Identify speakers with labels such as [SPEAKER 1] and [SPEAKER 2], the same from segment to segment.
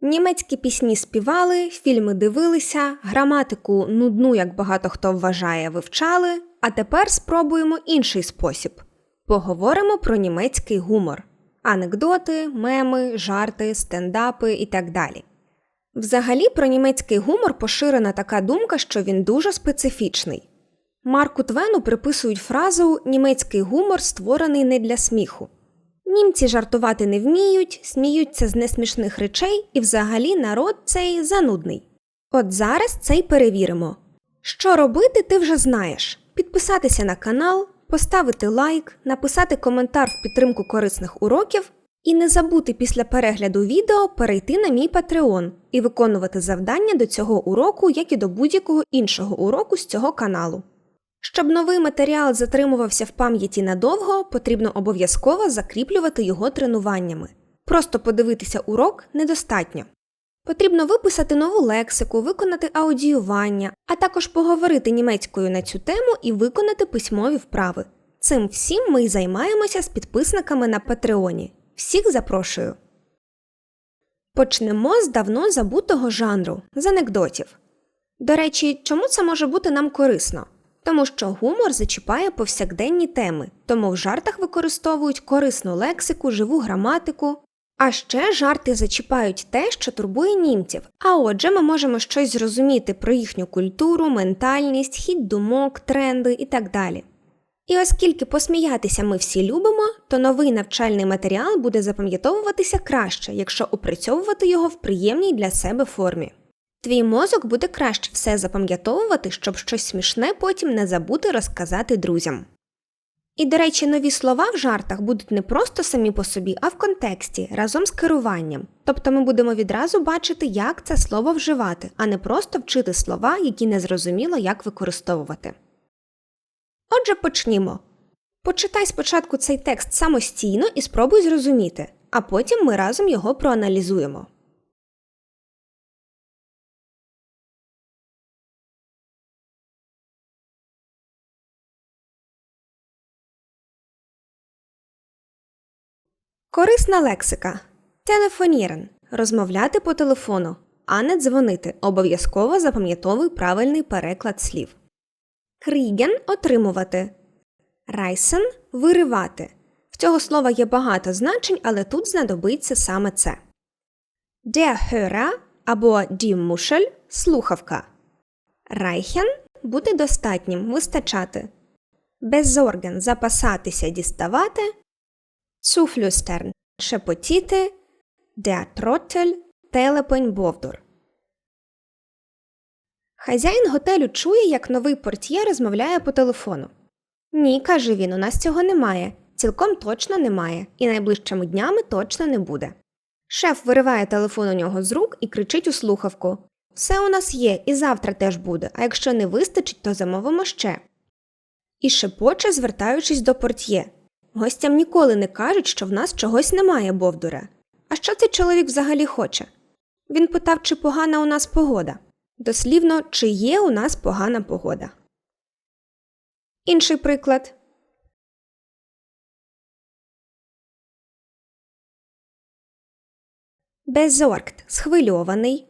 [SPEAKER 1] Німецькі пісні співали, фільми дивилися, граматику нудну, як багато хто вважає, вивчали. А тепер спробуємо інший спосіб. Поговоримо про німецький гумор, анекдоти, меми, жарти, стендапи і так далі. Взагалі, про німецький гумор поширена така думка, що він дуже специфічний. Марку Твену приписують фразу Німецький гумор створений не для сміху. Німці жартувати не вміють, сміються з несмішних речей, і взагалі народ цей занудний. От зараз це й перевіримо. Що робити, ти вже знаєш: підписатися на канал, поставити лайк, написати коментар в підтримку корисних уроків і не забути після перегляду відео перейти на мій Patreon і виконувати завдання до цього уроку, як і до будь-якого іншого уроку з цього каналу. Щоб новий матеріал затримувався в пам'яті надовго, потрібно обов'язково закріплювати його тренуваннями. Просто подивитися урок недостатньо. Потрібно виписати нову лексику, виконати аудіювання, а також поговорити німецькою на цю тему і виконати письмові вправи. Цим всім ми й займаємося з підписниками на Патреоні. Всіх запрошую. Почнемо з давно забутого жанру з анекдотів. До речі, чому це може бути нам корисно? Тому що гумор зачіпає повсякденні теми, тому в жартах використовують корисну лексику, живу граматику. А ще жарти зачіпають те, що турбує німців. А отже, ми можемо щось зрозуміти про їхню культуру, ментальність, хід думок, тренди і так далі. І оскільки посміятися ми всі любимо, то новий навчальний матеріал буде запам'ятовуватися краще, якщо опрацьовувати його в приємній для себе формі. Твій мозок буде краще все запам'ятовувати, щоб щось смішне потім не забути розказати друзям. І, до речі, нові слова в жартах будуть не просто самі по собі, а в контексті разом з керуванням. Тобто ми будемо відразу бачити, як це слово вживати, а не просто вчити слова, які не зрозуміло, як використовувати. Отже, почнімо. Почитай спочатку цей текст самостійно і спробуй зрозуміти, а потім ми разом його проаналізуємо. Корисна лексика. Телефонірен. Розмовляти по телефону, а не дзвонити. Обов'язково запам'ятовуй правильний переклад слів. Кріген отримувати. Райсен виривати. В цього слова є багато значень, але тут знадобиться саме це. Der Hörer або die Muschel – слухавка. Reichen – бути достатнім, вистачати. Besorgen – запасатися, діставати. Zuflüstern – шепотіти. Trottel – телепень Бовдур. Хазяїн готелю чує, як новий портьє розмовляє по телефону. Ні, каже він, у нас цього немає. Цілком точно немає, і найближчими днями точно не буде. Шеф вириває телефон у нього з рук і кричить у слухавку Все у нас є, і завтра теж буде, а якщо не вистачить, то замовимо ще. І шепоче, звертаючись до портьє. Гостям ніколи не кажуть, що в нас чогось немає, Бовдуре. А що цей чоловік взагалі хоче? Він питав, чи погана у нас погода. Дослівно, чи є у нас погана погода. Інший приклад. Besorgt – схвильований.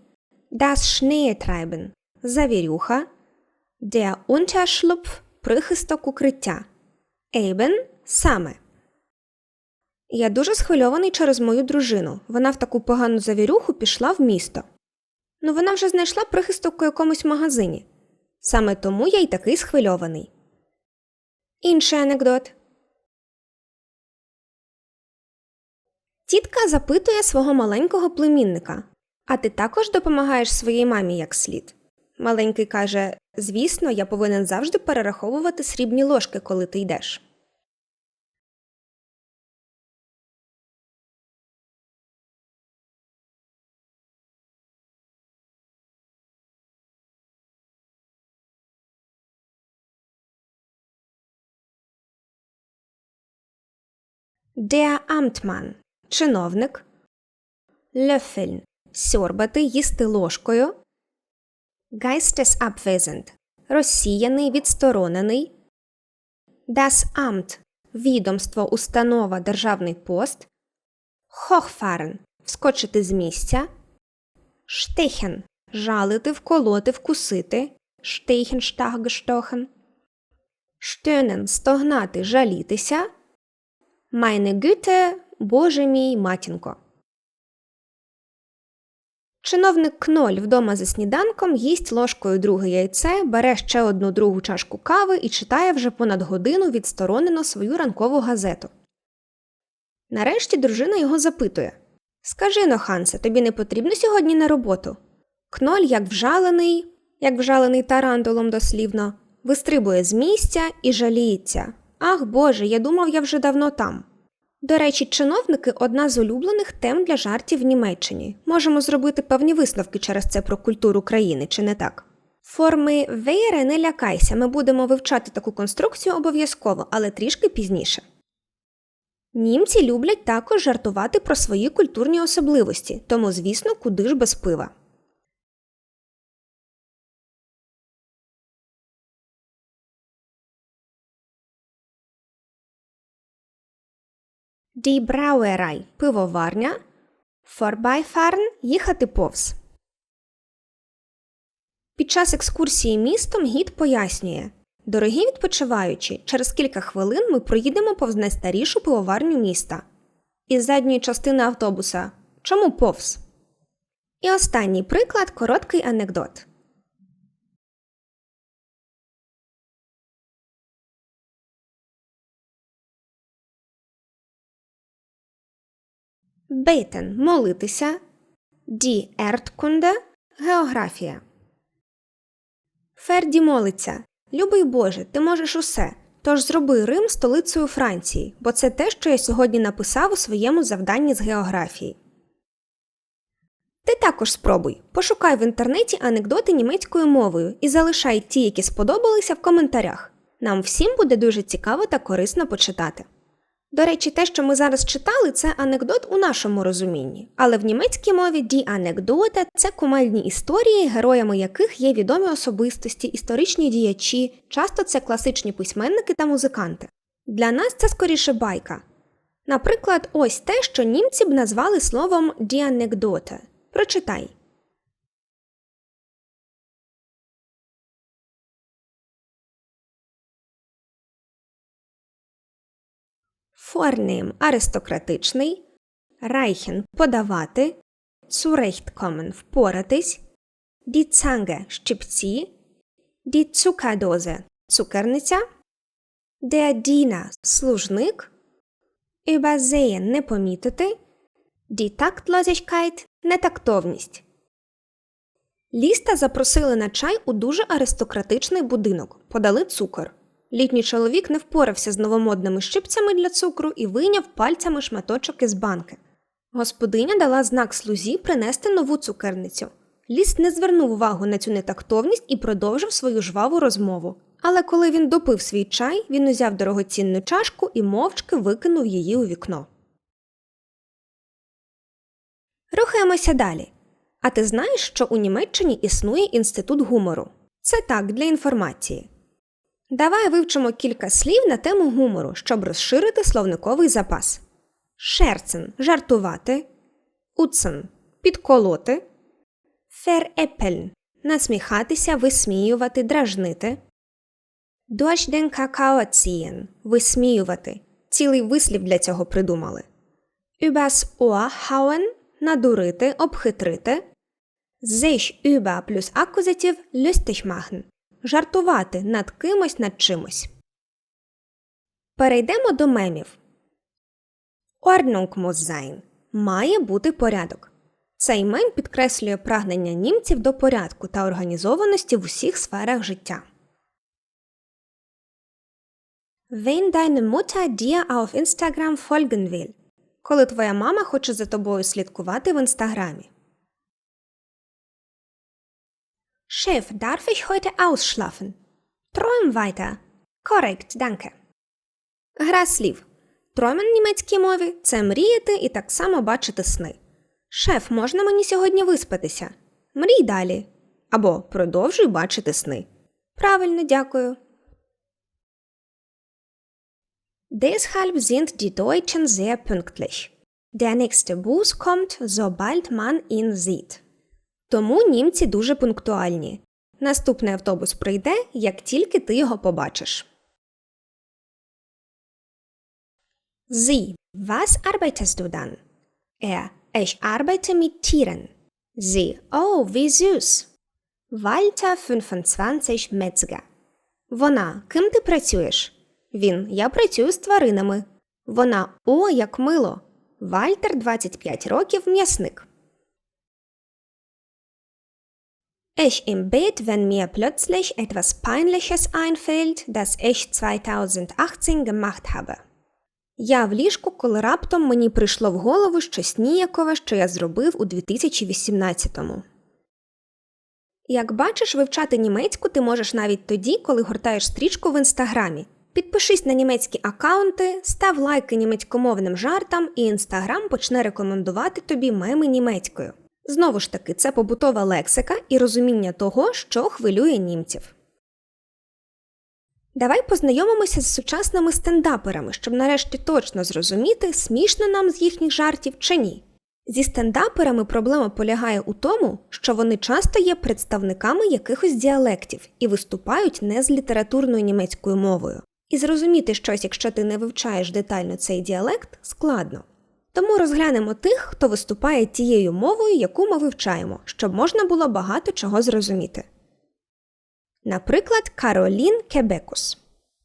[SPEAKER 1] Das Schneetreiben – завірюха. Der Unterschlupf – прихисток укриття. Eben – саме. Я дуже схвильований через мою дружину. Вона в таку погану завірюху пішла в місто. Ну, вона вже знайшла прихисток у якомусь магазині. Саме тому я й такий схвильований. Інший анекдот. Тітка запитує свого маленького племінника А ти також допомагаєш своїй мамі як слід? Маленький каже Звісно, я повинен завжди перераховувати срібні ложки, коли ти йдеш. Der Amtmann – чиновник. Löffeln – сьорбати, їсти ложкою. Geistesabwesend – розсіяний, відсторонений. Das Amt – відомство, установа, державний пост. Hochfahren – вскочити з місця. Штехен жалити, вколоти, вкусити. Штехен, штах, gestochen. Stöhnen – стогнати, жалітися. Meine Güte – Боже мій, матінко. Чиновник Кноль вдома за сніданком їсть ложкою друге яйце, бере ще одну другу чашку кави і читає вже понад годину відсторонено свою ранкову газету. Нарешті дружина його запитує Скажи но, Хансе, тобі не потрібно сьогодні на роботу? Кноль, як вжалений, як вжалений тарантулом дослівно, вистрибує з місця і жаліється. Ах Боже, я думав, я вже давно там. До речі, чиновники одна з улюблених тем для жартів в Німеччині. Можемо зробити певні висновки через це про культуру країни, чи не так? Форми веєре не лякайся, ми будемо вивчати таку конструкцію обов'язково, але трішки пізніше. Німці люблять також жартувати про свої культурні особливості, тому, звісно, куди ж без пива. Die Brauerei – пивоварня. Vorbeifahren – їхати повз. Під час екскурсії містом гід пояснює Дорогі відпочиваючі, через кілька хвилин ми проїдемо повз найстарішу пивоварню міста. Із задньої частини автобуса. Чому повз? І останній приклад короткий анекдот. Бейтен молитися. Ді Erdkunde – географія. Ферді молиться. Любий Боже, ти можеш усе. Тож зроби Рим столицею Франції, бо це те, що я сьогодні написав у своєму завданні з географії. Ти також спробуй. Пошукай в інтернеті анекдоти німецькою мовою і залишай ті, які сподобалися в коментарях. Нам всім буде дуже цікаво та корисно почитати. До речі, те, що ми зараз читали, це анекдот у нашому розумінні, але в німецькій мові ді анекдота це кумедні історії, героями яких є відомі особистості, історичні діячі, часто це класичні письменники та музиканти. Для нас це скоріше байка. Наприклад, ось те, що німці б назвали словом ді анекдота. Прочитай. Vornehm – аристократичний, Reichen – подавати, zurechtkommen – впоратись, die Zange – щипці, die цукерниця, Diener – служник, übersehen – не помітити, die Taktlosigkeit – нетактовність. Ліста запросили на чай у дуже аристократичний будинок, подали цукор. Літній чоловік не впорався з новомодними щипцями для цукру і вийняв пальцями шматочок із банки. Господиня дала знак слузі принести нову цукерницю. Ліс не звернув увагу на цю нетактовність і продовжив свою жваву розмову. Але коли він допив свій чай, він узяв дорогоцінну чашку і мовчки викинув її у вікно. Рухаємося далі. А ти знаєш, що у Німеччині існує інститут гумору? Це так для інформації. Давай вивчимо кілька слів на тему гумору, щоб розширити словниковий запас. Шерцен жартувати, уцен підколоти, ферепельн насміхатися, висміювати, дражнити, дощден какаоцієн висміювати. Цілий вислів для цього придумали. Übers Ohr надурити, обхитрити. Sich über плюс акузатив lustig machen жартувати над кимось над чимось. Перейдемо до мемів. Ordnung muss sein. Має бути порядок. Цей мем підкреслює прагнення німців до порядку та організованості в усіх сферах життя. Wenn deine Mutter dir auf Instagram folgen will. Коли твоя мама хоче за тобою слідкувати в інстаграмі. Chef, darf ich heute ausschlafen? Träum weiter. Korrekt, danke. Гра слів. Тромен в німецькій мові це мріяти і так само бачити сни. Шеф, можна мені сьогодні виспатися? Мрій далі. Або продовжуй бачити сни. Правильно, дякую. Deshalb sind die Deutschen sehr pünktlich. Der nächste Bus kommt, sobald man ihn sieht. Тому німці дуже пунктуальні. Наступний автобус прийде, як тільки ти його побачиш. Sie, was arbeitest du dann? Er, ich arbeite mit Tieren. Sie, oh, wie süß. Walter 25 Metzger. Вона, ким ти працюєш? Він, я працюю з тваринами. Вона, о, як мило. Вальтер 25 років м'ясник. Ich im Bett, wenn mir plötzlich etwas Peinliches einfällt, das ich 2018 gemacht habe. Я в ліжку, коли раптом мені прийшло в голову щось ніякове, що я зробив у 2018-му. Як бачиш, вивчати німецьку ти можеш навіть тоді, коли гортаєш стрічку в інстаграмі. Підпишись на німецькі аккаунти, став лайки німецькомовним жартам, і інстаграм почне рекомендувати тобі меми німецькою. Знову ж таки, це побутова лексика і розуміння того, що хвилює німців. Давай познайомимося з сучасними стендаперами, щоб нарешті точно зрозуміти, смішно нам з їхніх жартів чи ні. Зі стендаперами проблема полягає у тому, що вони часто є представниками якихось діалектів і виступають не з літературною німецькою мовою. І зрозуміти щось, якщо ти не вивчаєш детально цей діалект, складно. Тому розглянемо тих, хто виступає тією мовою, яку ми вивчаємо, щоб можна було багато чого зрозуміти. Наприклад, Каролін Кебекус.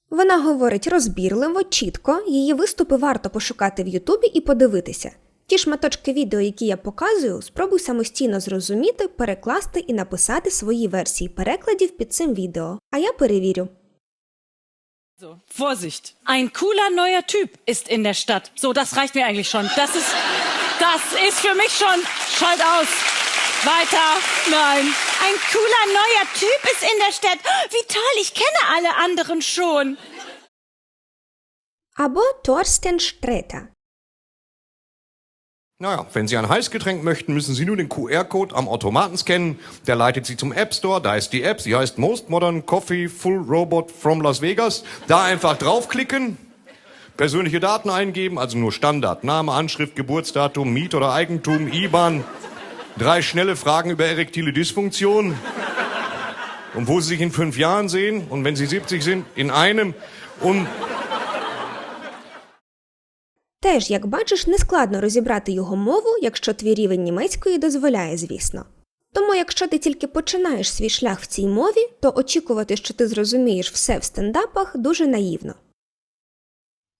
[SPEAKER 1] Вона говорить розбірливо, чітко, її виступи варто пошукати в Ютубі і подивитися. Ті шматочки відео, які я показую, спробуй самостійно зрозуміти, перекласти і написати свої версії перекладів під цим відео, а я перевірю.
[SPEAKER 2] so, Vorsicht, ein cooler neuer Typ ist in der Stadt. So, das reicht mir eigentlich schon. Das ist, das ist für mich schon, schalt aus. Weiter, nein.
[SPEAKER 3] Ein cooler neuer Typ ist in der Stadt. Wie toll, ich kenne alle anderen schon.
[SPEAKER 1] Aber Thorsten Sträter
[SPEAKER 4] naja, wenn Sie ein Heißgetränk möchten, müssen Sie nur den QR-Code am Automaten scannen. Der leitet Sie zum App Store. Da ist die App. Sie heißt Most Modern Coffee Full Robot from Las Vegas. Da einfach draufklicken, persönliche Daten eingeben, also nur Standard. Name, Anschrift, Geburtsdatum, Miet- oder Eigentum, IBAN. Drei schnelle Fragen über erektile Dysfunktion. Und wo Sie sich in fünf Jahren sehen. Und wenn Sie 70 sind, in einem. Und
[SPEAKER 1] Теж, як бачиш, нескладно розібрати його мову, якщо твій рівень німецької дозволяє, звісно. Тому, якщо ти тільки починаєш свій шлях в цій мові, то очікувати, що ти зрозумієш все в стендапах, дуже наївно.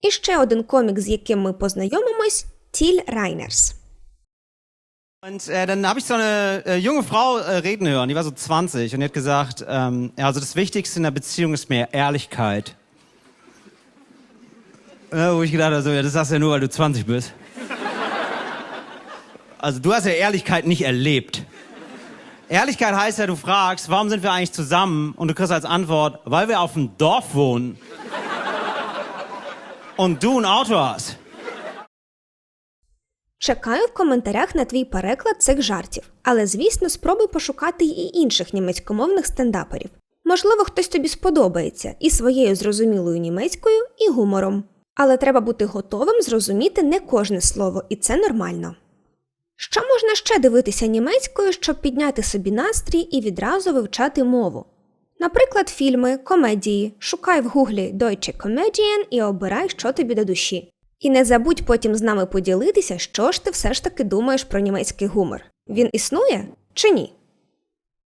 [SPEAKER 1] І ще один комік, з яким ми познайомимось Тіль Райнерс.
[SPEAKER 5] Und äh, dann habe ich so eine äh, junge Frau äh, reden hören, die war so 20 und die hat gesagt, ähm, also das Wichtigste in der Beziehung ist mehr Ehrlichkeit. Äh, wo ich gedacht habe, so, ja, das sagst du ja nur, weil du 20 bist. Also du hast ja Ehrlichkeit nicht erlebt. Ehrlichkeit heißt ja, du fragst, warum sind wir eigentlich zusammen? Und du kriegst als Antwort, weil wir auf dem Dorf wohnen. Und du ein Auto hast.
[SPEAKER 1] Чекаю в коментарях на твій переклад цих жартів, але звісно спробуй пошукати і інших німецькомовних стендаперів. Можливо, хтось тобі сподобається і своєю зрозумілою німецькою, і гумором. Але треба бути готовим зрозуміти не кожне слово, і це нормально. Що можна ще дивитися німецькою, щоб підняти собі настрій і відразу вивчати мову? Наприклад, фільми, комедії. Шукай в гуглі Deutsche Comedian і обирай, що тобі до душі. І не забудь потім з нами поділитися, що ж ти все ж таки думаєш про німецький гумор. Він існує чи ні?